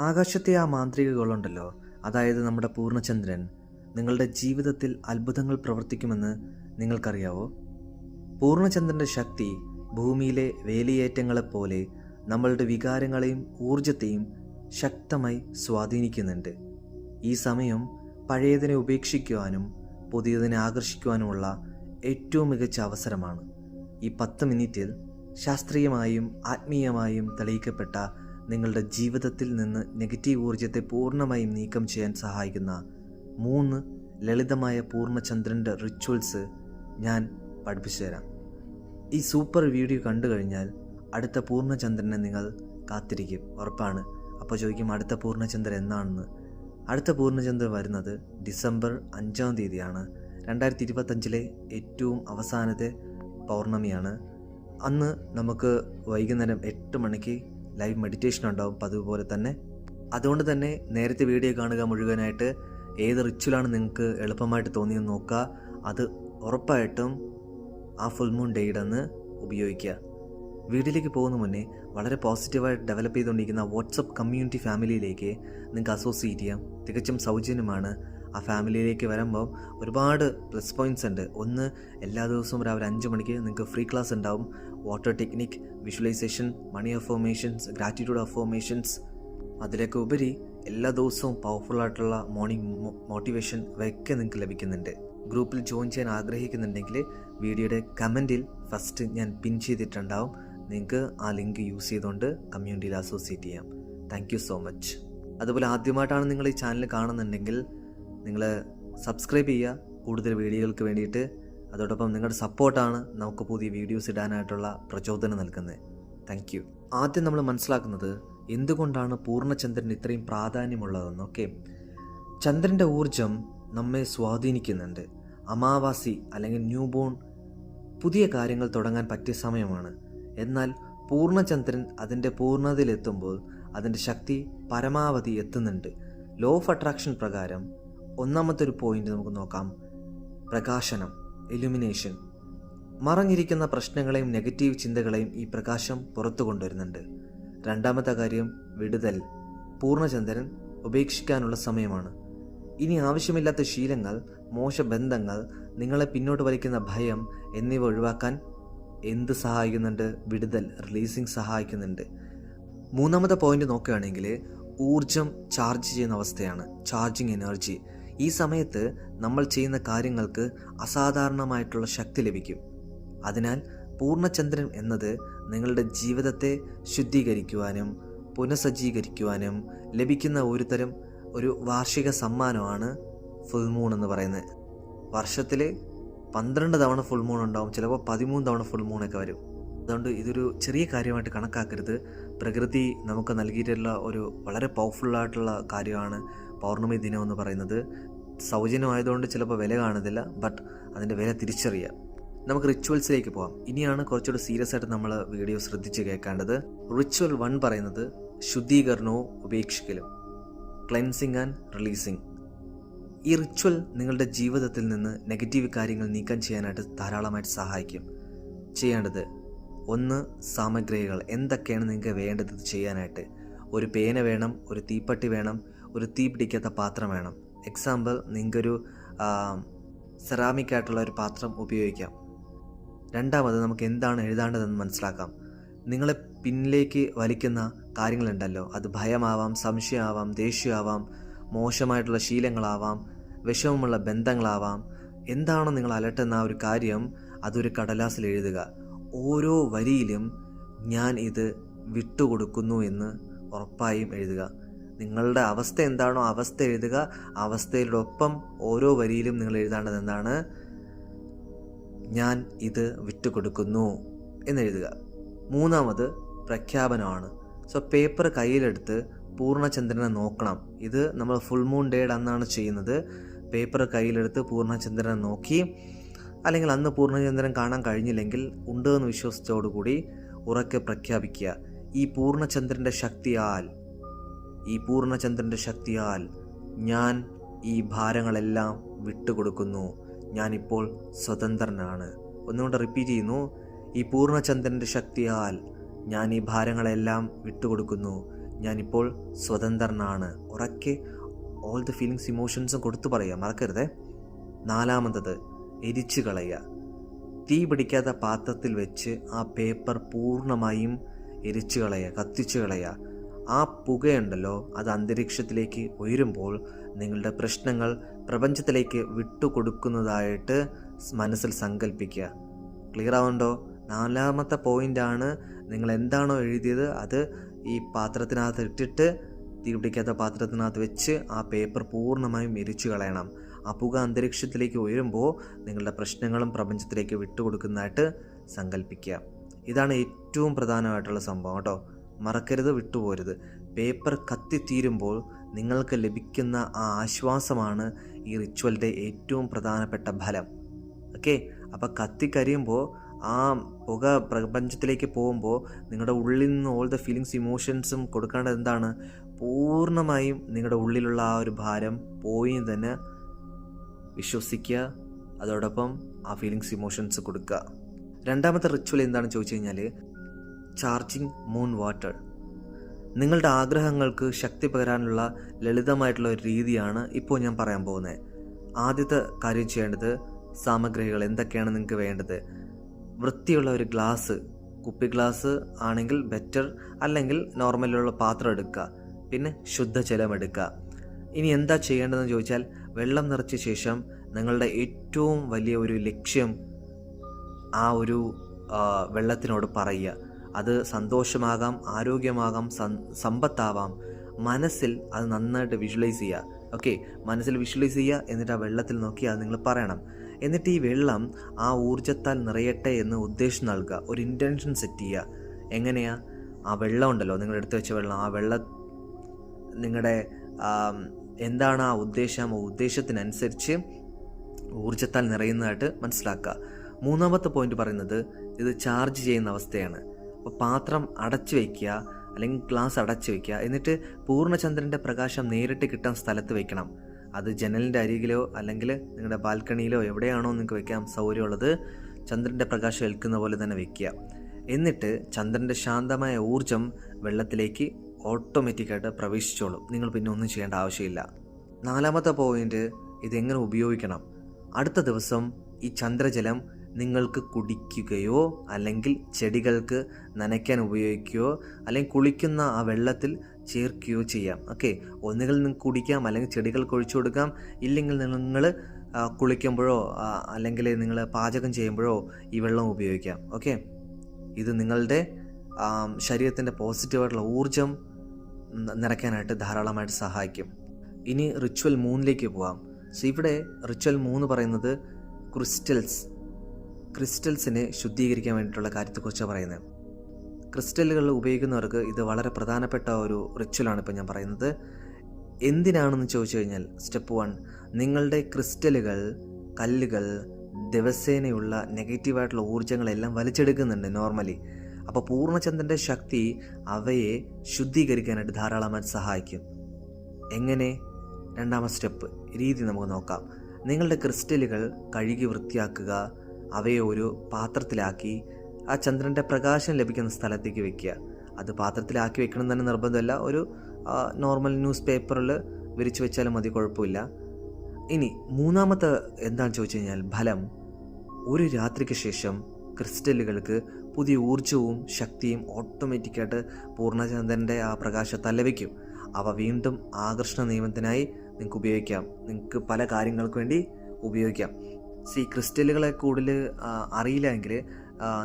ആകാശത്തെ ആ മാന്ത്രികകളുണ്ടല്ലോ. അതായത് നമ്മുടെ പൂർണചന്ദ്രൻ. നിങ്ങളുടെ ജീവിതത്തിൽ അത്ഭുതങ്ങൾ പ്രവർത്തിക്കുമെന്ന് നിങ്ങൾക്കറിയാവോ? പൂർണചന്ദ്രന്റെ ശക്തി ഭൂമിയിലെ വേലിയേറ്റങ്ങളെപ്പോലെ നമ്മളുടെ വികാരങ്ങളെയും ഊർജത്തെയും ശക്തമായി സ്വാധീനിക്കുന്നുണ്ട്. ഈ സമയം പഴയതിനെ ഉപേക്ഷിക്കുവാനും പുതിയതിനെ ആകർഷിക്കുവാനുമുള്ള ഏറ്റവും മികച്ച അവസരമാണ്. ഈ പത്ത് മിനിറ്റിൽ ശാസ്ത്രീയമായും ആത്മീയമായും തെളിയിക്കപ്പെട്ട നിങ്ങളുടെ ജീവിതത്തിൽ നിന്ന് നെഗറ്റീവ് ഊർജത്തെ പൂർണമായും നീക്കം ചെയ്യാൻ സഹായിക്കുന്ന മൂന്ന് ലളിതമായ പൂർണചന്ദ്രന്റെ റിച്വൽസ് ഞാൻ പഠിപ്പിച്ചു തരാം. ഈ സൂപ്പർ വീഡിയോ കണ്ടു കഴിഞ്ഞാൽ അടുത്ത പൂർണചന്ദ്രനെ നിങ്ങൾ കാത്തിരിക്കും ഉറപ്പാണ്. അപ്പോൾ ചോദിക്കും അടുത്ത പൂർണചന്ദ്രൻ എന്നാണെന്ന്. അടുത്ത പൂർണചന്ദ്രൻ വരുന്നത് ഡിസംബർ അഞ്ചാം തീയതിയാണ്. രണ്ടായിരത്തി ഇരുപത്തഞ്ചിലെ ഏറ്റവും അവസാനത്തെ പൗർണമിയാണ്. അന്ന് നമുക്ക് വൈകുന്നേരം എട്ട് മണിക്ക് ലൈവ് മെഡിറ്റേഷൻ ഉണ്ടാവും. പതിവ് പോലെ തന്നെ അതുകൊണ്ട് തന്നെ നേരത്തെ വീഡിയോ കാണുക മുഴുവനായിട്ട് ഏത് റിച്വലാണ് നിങ്ങൾക്ക് എളുപ്പമായിട്ട് തോന്നിയെന്ന് നോക്കുക. അത് ഉറപ്പായിട്ടും ആ ഫുൾ മൂൺ ഡേയുടെ അന്ന് ഉപയോഗിക്കുക. വീട്ടിലേക്ക് പോകുന്ന മുന്നേ വളരെ പോസിറ്റീവായിട്ട് ഡെവലപ്പ് ചെയ്തുകൊണ്ടിരിക്കുന്ന വാട്സപ്പ് കമ്മ്യൂണിറ്റി ഫാമിലിയിലേക്ക് നിങ്ങൾക്ക് അസോസിയേറ്റ് ചെയ്യാം. തികച്ചും സൗജന്യമാണ്. ആ ഫാമിലിയിലേക്ക് വരുമ്പോൾ ഒരുപാട് പ്ലസ് പോയിന്റ്സ് ഉണ്ട്. ഒന്ന് എല്ലാ ദിവസവും രാവിലെ അഞ്ച് മണിക്ക് നിങ്ങൾക്ക് ഫ്രീ ക്ലാസ് ഉണ്ടാവും. Water technique visualisation money affirmations gratitude affirmations അതിലേക്ക് ഉപരി എല്ലാ ദിവസവും പവർഫുൾ ആയിട്ടുള്ള മോർണിംഗ് മോട്ടിവേഷൻ ഇവയൊക്കെ നിങ്ങൾക്ക് ലഭിക്കുന്നുണ്ട്. ഗ്രൂപ്പിൽ ജോയിൻ ചെയ്യാൻ ആഗ്രഹിക്കുന്നുണ്ടെങ്കിൽ വീഡിയോയുടെ കമന്റിൽ ഫസ്റ്റ് ഞാൻ പിൻ ചെയ്തിട്ടുണ്ടാവും. നിങ്ങൾക്ക് ആ ലിങ്ക് യൂസ് ചെയ്തുകൊണ്ട് കമ്മ്യൂണിറ്റിയിൽ അസോസിയേറ്റ് ചെയ്യാം. താങ്ക് സോ മച്ച് അതുപോലെ ആദ്യമായിട്ടാണ് നിങ്ങൾ ഈ ചാനൽ കാണുന്നുണ്ടെങ്കിൽ നിങ്ങൾ സബ്സ്ക്രൈബ് ചെയ്യുക. കൂടുതൽ വീഡിയോകൾക്ക് വേണ്ടിയിട്ട്. അതോടൊപ്പം നിങ്ങളുടെ സപ്പോർട്ടാണ് നമുക്ക് പുതിയ വീഡിയോസ് ഇടാനായിട്ടുള്ള പ്രചോദനം നൽകുന്നത്. താങ്ക് ആദ്യം നമ്മൾ മനസ്സിലാക്കുന്നത് എന്തുകൊണ്ടാണ് പൂർണചന്ദ്രൻ ഇത്രയും പ്രാധാന്യമുള്ളതെന്ന് ഓക്കെ ചന്ദ്രന്റെ ഊർജം നമ്മെ സ്വാധീനിക്കുന്നുണ്ട്. അമാവാസി അല്ലെങ്കിൽ ന്യൂ ബോൺ പുതിയ കാര്യങ്ങൾ തുടങ്ങാൻ പറ്റിയ സമയമാണ്. എന്നാൽ പൂർണചന്ദ്രൻ അതിന്റെ പൂർണതയിലെത്തുമ്പോൾ അതിന്റെ ശക്തി പരമാവധി എത്തുന്നുണ്ട്. ലോ ഓഫ് അട്രാക്ഷൻ പ്രകാരം ഒന്നാമത്തെ ഒരു പോയിന്റ് നമുക്ക് നോക്കാം. പ്രകാശനം ഇലുമിനേഷൻ മറഞ്ഞിരിക്കുന്ന പ്രശ്നങ്ങളെയും നെഗറ്റീവ് ചിന്തകളെയും ഈ പ്രകാശം പുറത്തു കൊണ്ടുവരുന്നുണ്ട്. രണ്ടാമത്തെ കാര്യം വിടുതൽ. പൂർണചന്ദ്രൻ ഉപേക്ഷിക്കാനുള്ള സമയമാണ്. ഇനി ആവശ്യമില്ലാത്ത ശീലങ്ങൾ മോശബന്ധങ്ങൾ നിങ്ങളെ പിന്നോട്ട് വലിക്കുന്ന ഭയം എന്നിവ ഒഴിവാക്കാൻ എന്ത് സഹായിക്കുന്നുണ്ട്? വിടുതൽ റിലീസിങ് സഹായിക്കുന്നുണ്ട്. മൂന്നാമത്തെ പോയിന്റ് നോക്കുകയാണെങ്കിൽ ഊർജം ചാർജ് ചെയ്യുന്ന അവസ്ഥയാണ്. ചാർജിങ് എനർജി ഈ സമയത്ത് നമ്മൾ ചെയ്യുന്ന കാര്യങ്ങൾക്ക് അസാധാരണമായിട്ടുള്ള ശക്തി ലഭിക്കും. അതിനാൽ പൂർണചന്ദ്രൻ എന്നത് നിങ്ങളുടെ ജീവിതത്തെ ശുദ്ധീകരിക്കുവാനും പുനഃസജ്ജീകരിക്കുവാനും ലഭിക്കുന്ന ഒരു തരം ഒരു വാർഷിക സമ്മാനമാണ് ഫുൾ മൂൺ എന്ന് പറയുന്നത്. വർഷത്തിൽ പന്ത്രണ്ട് തവണ ഫുൾ മൂൺ ഉണ്ടാവും ചിലപ്പോൾ പതിമൂന്ന് തവണ ഫുൾ മൂണൊക്കെ വരും. അതുകൊണ്ട് ഇതൊരു ചെറിയ കാര്യമായിട്ട് കണക്കാക്കരുത്. പ്രകൃതി നമുക്ക് നൽകിയിട്ടുള്ള ഒരു വളരെ പവർഫുള്ളായിട്ടുള്ള കാര്യമാണ് പൗർണമി ദിനം എന്ന് പറയുന്നത്. സൗജന്യമായതുകൊണ്ട് ചിലപ്പോൾ വില കാണുന്നില്ല ബട്ട് അതിന്റെ വില തിരിച്ചറിയാം. നമുക്ക് റിച്വൽസിലേക്ക് പോകാം ഇനിയാണ് കുറച്ചുകൂടി സീരിയസ് ആയിട്ട് നമ്മൾ വീഡിയോ ശ്രദ്ധിച്ച് കേൾക്കേണ്ടത്. റിച്വൽ വൺ പറയുന്നത് ശുദ്ധീകരണവും ഉപേക്ഷിക്കലും ക്ലെൻസിങ് ആൻഡ് റിലീസിങ് ഈ റിച്വൽ നിങ്ങളുടെ ജീവിതത്തിൽ നിന്ന് നെഗറ്റീവ് കാര്യങ്ങൾ നീക്കം ചെയ്യാനായിട്ട് ധാരാളമായിട്ട് സഹായിക്കും. ചെയ്യേണ്ടത് ഒന്ന് സാമഗ്രികൾ. എന്തൊക്കെയാണ് നിങ്ങൾക്ക് വേണ്ടത് ചെയ്യാനായിട്ട്? ഒരു പേന വേണം ഒരു തീപ്പട്ടി വേണം ഒരു തീ പിടിക്കാത്ത പാത്രം വേണം. എക്സാമ്പിൾ നിങ്ങൾക്കൊരു സെറാമിക് ആയിട്ടുള്ള ഒരു പാത്രം ഉപയോഗിക്കാം. രണ്ടാമത് നമുക്ക് എന്താണ് എഴുതാണ്ടതെന്ന് മനസ്സിലാക്കാം. നിങ്ങളെ പിന്നിലേക്ക് വലിക്കുന്ന കാര്യങ്ങളുണ്ടല്ലോ. അത് ഭയമാവാം സംശയമാവാം ദേഷ്യമാവാം മോശമായിട്ടുള്ള ശീലങ്ങളാവാം വിഷമമുള്ള ബന്ധങ്ങളാവാം. എന്താണോ നിങ്ങൾ അലട്ടുന്ന ആ ഒരു കാര്യം അതൊരു കടലാസിൽ എഴുതുക. ഓരോ വരിയിലും ഞാൻ ഇത് വിട്ടുകൊടുക്കുന്നു എന്ന് ഉറപ്പായും എഴുതുക. നിങ്ങളുടെ അവസ്ഥ എന്താണോ അവസ്ഥ എഴുതുക. അവസ്ഥയോടൊപ്പം ഓരോ വരിയിലും നിങ്ങൾ എഴുതേണ്ടത് എന്താണ്? ഞാൻ ഇത് വിട്ടുകൊടുക്കുന്നു എന്നെഴുതുക മൂന്നാമത് പ്രഖ്യാപനമാണ്. സോ പേപ്പർ കയ്യിലെടുത്ത് പൂർണചന്ദ്രനെ നോക്കണം. ഇത് നമ്മൾ ഫുൾ മൂൺ ഡേയുടെ അന്നാണ് ചെയ്യുന്നത്. പേപ്പർ കയ്യിലെടുത്ത് പൂർണചന്ദ്രനെ നോക്കി അല്ലെങ്കിൽ അന്ന് പൂർണചന്ദ്രൻ കാണാൻ കഴിഞ്ഞില്ലെങ്കിൽ ഉണ്ട് എന്ന് വിശ്വസിച്ചോടുകൂടി ഉറക്കെ പ്രഖ്യാപിക്കുക. ഈ പൂർണചന്ദ്രന്റെ ശക്തിയാൽ ഈ പൂർണചന്ദ്രന്റെ ശക്തിയാൽ ഞാൻ ഈ ഭാരങ്ങളെല്ലാം വിട്ടുകൊടുക്കുന്നു. ഞാനിപ്പോൾ സ്വതന്ത്രനാണ്. ഒന്നുകൊണ്ട് റിപ്പീറ്റ് ചെയ്യുന്നു. ഈ പൂർണചന്ദ്രന്റെ ശക്തിയാൽ ഞാൻ ഈ ഭാരങ്ങളെല്ലാം വിട്ടുകൊടുക്കുന്നു. ഞാനിപ്പോൾ സ്വതന്ത്രനാണ്. ഉറക്കെ ഓൾ ദ ഫീലിങ്സ് ഇമോഷൻസും കൊടുത്തു പറയുക. മറക്കരുതേ. നാലാമത്തത് എരിച്ചു കളയുക. തീ പിടിക്കാത്ത പാത്രത്തിൽ വെച്ച് ആ പേപ്പർ പൂർണമായും എരിച്ചു കളയുക കത്തിച്ചു കളയുക. ആ പുകയുണ്ടല്ലോ അത് അന്തരീക്ഷത്തിലേക്ക് ഉയരുമ്പോൾ നിങ്ങളുടെ പ്രശ്നങ്ങൾ പ്രപഞ്ചത്തിലേക്ക് വിട്ടുകൊടുക്കുന്നതായിട്ട് മനസ്സിൽ സങ്കല്പിക്കുക ക്ലിയർ ആവുന്നുണ്ടോ? നാലാമത്തെ പോയിന്റാണ് നിങ്ങൾ എന്താണോ എഴുതിയത് അത് ഈ പാത്രത്തിനകത്ത് ഇട്ടിട്ട് തീ പിടിക്കാത്ത പാത്രത്തിനകത്ത് വെച്ച് ആ പേപ്പർ പൂർണമായും എരിച്ചു കളയണം. ആ പുക അന്തരീക്ഷത്തിലേക്ക് ഉയരുമ്പോൾ നിങ്ങളുടെ പ്രശ്നങ്ങളും പ്രപഞ്ചത്തിലേക്ക് വിട്ടുകൊടുക്കുന്നതായിട്ട് സങ്കല്പിക്കുക ഇതാണ് ഏറ്റവും പ്രധാനമായിട്ടുള്ള സംഭവം കേട്ടോ. മറക്കരുത് വിട്ടുപോരുത്. പേപ്പർ കത്തിത്തീരുമ്പോൾ നിങ്ങൾക്ക് ലഭിക്കുന്ന ആ ആശ്വാസമാണ് ഈ റിച്വലിന്റെ ഏറ്റവും പ്രധാനപ്പെട്ട ഫലം. ഓക്കെ അപ്പോൾ കത്തിക്കരിയുമ്പോൾ ആ പുക പ്രപഞ്ചത്തിലേക്ക് പോകുമ്പോൾ നിങ്ങളുടെ ഉള്ളിൽ നിന്ന് ഓൾ ദ ഫീലിങ്സ് ഇമോഷൻസും കൊടുക്കേണ്ടത് എന്താണ്? പൂർണമായും നിങ്ങളുടെ ഉള്ളിലുള്ള ആ ഒരു ഭാരം പോയി തന്നെ വിശ്വസിക്കുക. അതോടൊപ്പം ആ ഫീലിങ്സ് ഇമോഷൻസ് കൊടുക്കുക. രണ്ടാമത്തെ റിച്വൽ എന്താണെന്ന് ചോദിച്ചു കഴിഞ്ഞാൽ ചാർജിങ് മൂൺ വാട്ടർ. നിങ്ങളുടെ ആഗ്രഹങ്ങൾക്ക് ശക്തി പകരാനുള്ള ലളിതമായിട്ടുള്ള ഒരു രീതിയാണ് ഇപ്പോൾ ഞാൻ പറയാൻ പോകുന്നത്. ആദ്യത്തെ കാര്യം ചെയ്യേണ്ടത് സാമഗ്രികൾ എന്തൊക്കെയാണ് നിങ്ങൾക്ക് വേണ്ടത്? വൃത്തിയുള്ള ഒരു ഗ്ലാസ് കുപ്പി ഗ്ലാസ് ആണെങ്കിൽ ബെറ്റർ അല്ലെങ്കിൽ നോർമലുള്ള പാത്രം എടുക്കുക പിന്നെ ശുദ്ധജലം എടുക്കുക. ഇനി എന്താ ചെയ്യേണ്ടതെന്ന് ചോദിച്ചാൽ വെള്ളം നിറച്ച ശേഷം നിങ്ങളുടെ ഏറ്റവും വലിയ ഒരു ലക്ഷ്യം ആ ഒരു വെള്ളത്തിനോട് പറയുക. അത് സന്തോഷമാകാം ആരോഗ്യമാകാം സമ്പത്താവാം. മനസ്സിൽ അത് നന്നായിട്ട് വിഷ്വലൈസ് ചെയ്യുക. ഓക്കെ മനസ്സിൽ വിഷ്വലൈസ് ചെയ്യുക എന്നിട്ട് ആ വെള്ളത്തിൽ നോക്കി അത് നിങ്ങൾ പറയണം. എന്നിട്ട് ഈ വെള്ളം ആ ഊർജത്താൽ നിറയട്ടെ എന്ന് ഉദ്ദേശം നൽകുക. ഒരു ഇന്റൻഷൻ സെറ്റ് ചെയ്യുക. എങ്ങനെയാ? ആ വെള്ളം ഉണ്ടല്ലോ നിങ്ങൾ എടുത്തു വെച്ച വെള്ളം. ആ വെള്ളം നിങ്ങളുടെ എന്താണ് ആ ഉദ്ദേശം? ആ ഉദ്ദേശത്തിനനുസരിച്ച് ഊർജത്താൽ നിറയുന്നതായിട്ട് മനസ്സിലാക്കുക. മൂന്നാമത്തെ പോയിന്റ് പറയുന്നത് ഇത് ചാർജ് ചെയ്യുന്ന അവസ്ഥയാണ്. അപ്പോൾ പാത്രം അടച്ചു വയ്ക്കുക അല്ലെങ്കിൽ ഗ്ലാസ് അടച്ചു വയ്ക്കുക എന്നിട്ട് പൂർണചന്ദ്രന്റെ പ്രകാശം നേരിട്ട് കിട്ടാൻ സ്ഥലത്ത് വയ്ക്കണം അത് ജനലിന്റെ അരികിലോ അല്ലെങ്കിൽ നിങ്ങളുടെ ബാൽക്കണിയിലോ എവിടെയാണോ നിങ്ങൾക്ക് വയ്ക്കാൻ സൗകര്യമുള്ളത് ചന്ദ്രന്റെ പ്രകാശം ഏൽക്കുന്ന പോലെ തന്നെ വയ്ക്കുക എന്നിട്ട് ചന്ദ്രന്റെ ശാന്തമായ ഊർജം വെള്ളത്തിലേക്ക് ഓട്ടോമാറ്റിക്കായിട്ട് പ്രവേശിച്ചോളും. നിങ്ങൾ പിന്നെ ഒന്നും ചെയ്യേണ്ട ആവശ്യമില്ല. നാലാമത്തെ പോയിന്റ് ഇതെങ്ങനെ ഉപയോഗിക്കണം? അടുത്ത ദിവസം ഈ ചന്ദ്രജലം നിങ്ങൾക്ക് കുടിക്കുകയോ അല്ലെങ്കിൽ ചെടികൾക്ക് നനയ്ക്കാൻ ഉപയോഗിക്കുകയോ അല്ലെങ്കിൽ കുളിക്കുന്ന ആ വെള്ളത്തിൽ ചേർക്കുകയോ ചെയ്യാം. ഓക്കെ ഒന്നുകിൽ നിങ്ങൾക്ക് കുടിക്കാം അല്ലെങ്കിൽ ചെടികൾക്ക് ഒഴിച്ചു കൊടുക്കാം. ഇല്ലെങ്കിൽ നിങ്ങൾ കുളിക്കുമ്പോഴോ അല്ലെങ്കിൽ നിങ്ങൾ പാചകം ചെയ്യുമ്പോഴോ ഈ വെള്ളം ഉപയോഗിക്കാം. ഓക്കെ ഇത് നിങ്ങളുടെ ശരീരത്തിന്റെ പോസിറ്റീവായിട്ടുള്ള ഊർജം നിറയ്ക്കാനായിട്ട് ധാരാളമായിട്ട് സഹായിക്കും. ഇനി റിച്വൽ മൂന്നിലേക്ക് പോവാം. സോ ഇവിടെ റിച്വൽ മൂന്ന് പറയുന്നത് ക്രിസ്റ്റൽസ് ക്രിസ്റ്റൽസിനെ ശുദ്ധീകരിക്കാൻ വേണ്ടിയിട്ടുള്ള കാര്യത്തെക്കുറിച്ചാണ് പറയുന്നത്. ക്രിസ്റ്റലുകൾ ഉപയോഗിക്കുന്നവർക്ക് ഇത് വളരെ പ്രധാനപ്പെട്ട ഒരു റിച്വലാണ് ഇപ്പോൾ ഞാൻ പറയുന്നത്. എന്തിനാണെന്ന് ചോദിച്ചു കഴിഞ്ഞാൽ സ്റ്റെപ്പ് വൺ നിങ്ങളുടെ ക്രിസ്റ്റലുകൾ കല്ലുകൾ ദിവസേനയുള്ള നെഗറ്റീവായിട്ടുള്ള ഊർജങ്ങളെല്ലാം വലിച്ചെടുക്കുന്നുണ്ട് നോർമലി അപ്പോൾ പൂർണചന്ദ്രന്റെ ശക്തി അവയെ ശുദ്ധീകരിക്കാനായിട്ട് ധാരാളമായിട്ട് സഹായിക്കും. എങ്ങനെ? രണ്ടാമത്തെ സ്റ്റെപ്പ് രീതി നമുക്ക് നോക്കാം. നിങ്ങളുടെ ക്രിസ്റ്റലുകൾ കഴുകി വൃത്തിയാക്കുക അവയെ ഒരു പാത്രത്തിലാക്കി ആ ചന്ദ്രന്റെ പ്രകാശം ലഭിക്കുന്ന സ്ഥലത്തേക്ക് വെക്കുക. അത് പാത്രത്തിലാക്കി വെക്കണം തന്നെ നിർബന്ധമല്ല. ഒരു നോർമൽ ന്യൂസ് പേപ്പറിൽ വിരിച്ചു വെച്ചാലും മതി കുഴപ്പമില്ല. ഇനി മൂന്നാമത്തെ എന്താണെന്ന് ചോദിച്ചു കഴിഞ്ഞാൽ ഫലം. ഒരു രാത്രിക്ക് ശേഷം ക്രിസ്റ്റലുകൾക്ക് പുതിയ ഊർജവും ശക്തിയും ഓട്ടോമാറ്റിക്കായിട്ട് പൂർണചന്ദ്രന്റെ ആ പ്രകാശത്താൽ ലഭിക്കും അവ വീണ്ടും ആകർഷണ നിയമത്തിനായി നിങ്ങൾക്ക് ഉപയോഗിക്കാം. നിങ്ങൾക്ക് പല കാര്യങ്ങൾക്ക് വേണ്ടി ഉപയോഗിക്കാം. സി ക്രിസ്റ്റലുകളെ കൂടുതൽ അറിയില്ലെങ്കിൽ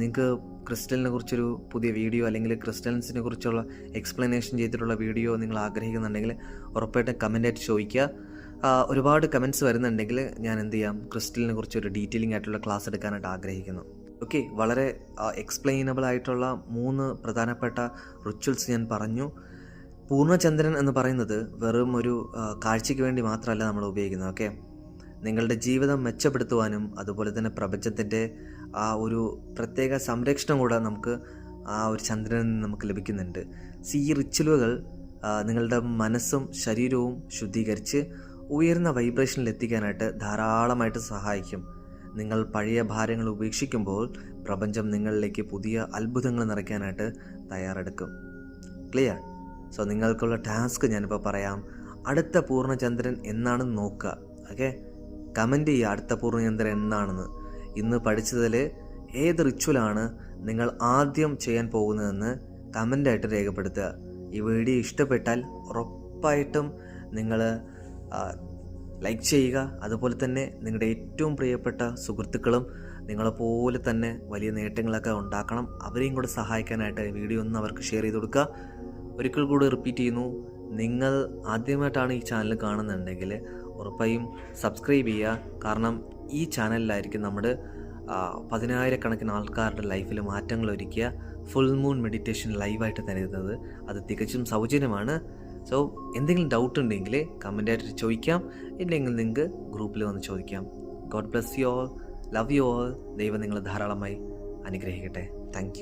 നിങ്ങൾക്ക് ക്രിസ്റ്റലിനെ കുറിച്ചൊരു പുതിയ വീഡിയോ അല്ലെങ്കിൽ ക്രിസ്റ്റൽസിനെ കുറിച്ചുള്ള എക്സ്പ്ലനേഷൻ ചെയ്തിട്ടുള്ള വീഡിയോ നിങ്ങൾ ആഗ്രഹിക്കുന്നുണ്ടെങ്കിൽ ഉറപ്പായിട്ടും കമന്റായിട്ട് ചോദിക്കുക. ഒരുപാട് കമന്റ്സ് വരുന്നുണ്ടെങ്കിൽ ഞാൻ എന്ത് ചെയ്യാം? ക്രിസ്റ്റലിനെ കുറിച്ച് ഒരു ഡീറ്റെയിലിംഗ് ആയിട്ടുള്ള ക്ലാസ് എടുക്കാനായിട്ട് ആഗ്രഹിക്കുന്നു. ഓക്കെ വളരെ എക്സ്പ്ലെയിനബിൾ ആയിട്ടുള്ള മൂന്ന് പ്രധാനപ്പെട്ട റിച്വൽസ് ഞാൻ പറഞ്ഞു. പൂർണചന്ദ്രൻ എന്ന് പറയുന്നത് വെറും ഒരു കാഴ്ചയ്ക്ക് വേണ്ടി മാത്രമല്ല നമ്മൾ ഉപയോഗിക്കുന്നത്. ഓക്കെ നിങ്ങളുടെ ജീവിതം മെച്ചപ്പെടുത്തുവാനും അതുപോലെ തന്നെ പ്രപഞ്ചത്തിന്റെ ആ ഒരു പ്രത്യേക സംരക്ഷണം കൂടെ നമുക്ക് ആ ഒരു ചന്ദ്രനിൽ നിന്ന് നമുക്ക് ലഭിക്കുന്നുണ്ട്. സി ഈ റിച്വലുകൾ നിങ്ങളുടെ മനസ്സും ശരീരവും ശുദ്ധീകരിച്ച് ഉയർന്ന വൈബ്രേഷനിൽ എത്തിക്കാനായിട്ട് ധാരാളമായിട്ട് സഹായിക്കും. നിങ്ങൾ പഴയ ഭാരങ്ങൾ ഉപേക്ഷിക്കുമ്പോൾ പ്രപഞ്ചം നിങ്ങളിലേക്ക് പുതിയ അത്ഭുതങ്ങൾ നിറയ്ക്കാനായിട്ട് തയ്യാറെടുക്കും. ക്ലിയർ സോ നിങ്ങൾക്കുള്ള ടാസ്ക് ഞാനിപ്പോൾ പറയാം. അടുത്ത പൂർണചന്ദ്രൻ എന്നാണ് നോക്കുക. ഓക്കെ കമന്റ് ചെയ്യുക അടുത്ത പൂർണചന്ദ്രൻ എന്നാണെന്ന് ഇന്ന് പഠിച്ചതിൽ ഏത് റിച്വലാണ് നിങ്ങൾ ആദ്യം ചെയ്യാൻ പോകുന്നതെന്ന് കമന്റായിട്ട് രേഖപ്പെടുത്തുക. ഈ വീഡിയോ ഇഷ്ടപ്പെട്ടാൽ ഉറപ്പായിട്ടും നിങ്ങൾ ലൈക്ക് ചെയ്യുക. അതുപോലെ തന്നെ നിങ്ങളുടെ ഏറ്റവും പ്രിയപ്പെട്ട സുഹൃത്തുക്കളും നിങ്ങളെപ്പോലെ തന്നെ വലിയ നേട്ടങ്ങളൊക്കെ ഉണ്ടാക്കണം. അവരെയും കൂടെ സഹായിക്കാനായിട്ട് വീഡിയോ ഒന്ന് അവർക്ക് ഷെയർ ചെയ്ത് കൊടുക്കുക. ഒരിക്കൽ കൂടി റിപ്പീറ്റ് ചെയ്യുന്നു. നിങ്ങൾ ആദ്യമായിട്ടാണ് ഈ ചാനൽ കാണുന്നുണ്ടെങ്കിൽ ഉറപ്പായും സബ്സ്ക്രൈബ് ചെയ്യുക. കാരണം ഈ ചാനലിലായിരിക്കും നമ്മുടെ പതിനായിരക്കണക്കിന് ആൾക്കാരുടെ ലൈഫിൽ മാറ്റങ്ങൾ ഒരുക്കിയ ഫുൾ മൂൺ മെഡിറ്റേഷൻ ലൈവായിട്ട് തരുന്നത്. അത് തികച്ചും സൗജന്യമാണ്. സോ എന്തെങ്കിലും ഡൗട്ട് ഉണ്ടെങ്കിൽ കമന്റായിട്ട് ചോദിക്കാം. ഇല്ലെങ്കിൽ നിങ്ങൾക്ക് ഗ്രൂപ്പിൽ വന്ന് ചോദിക്കാം. God bless you all love you all ദൈവം നിങ്ങളെ ധാരാളമായി അനുഗ്രഹിക്കട്ടെ. താങ്ക്